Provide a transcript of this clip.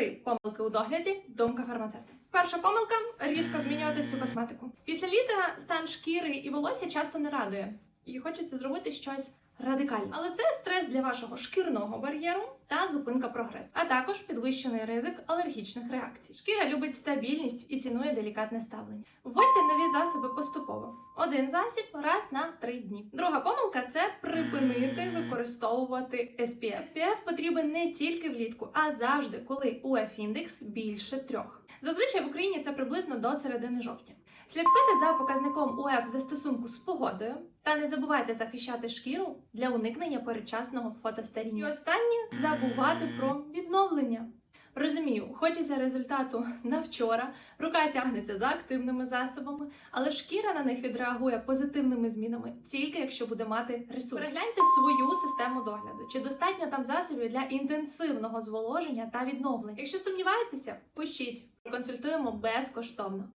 Три помилки у догляді. Думка фармацевта. Перша помилка різко змінювати всю косметику. Після літа стан шкіри і волосся часто не радує, і хочеться зробити щось радикальне. Але це стрес для вашого шкірного бар'єру та зупинка прогресу, а також підвищений ризик алергічних реакцій. Шкіра любить стабільність і цінує делікатне ставлення. Вводьте засоби поступово. Один засіб раз на три дні. Друга помилка це припинити використовувати SPF. SPF потрібен не тільки влітку, а завжди, коли UF індекс більше трьох. Зазвичай в Україні це приблизно до середини жовтня. Слідкуйте за показником УФ застосунку з погодою та не забувайте захищати шкіру для уникнення передчасного фотостаріння. І останнє забувати про відновлення. Хочеться результату на вчора, рука тягнеться за активними засобами, але шкіра на них відреагує позитивними змінами, тільки якщо буде мати ресурс. Перегляньте свою систему догляду, чи достатньо там засобів для інтенсивного зволоження та відновлення. Якщо сумніваєтеся, пишіть, консультуємо безкоштовно.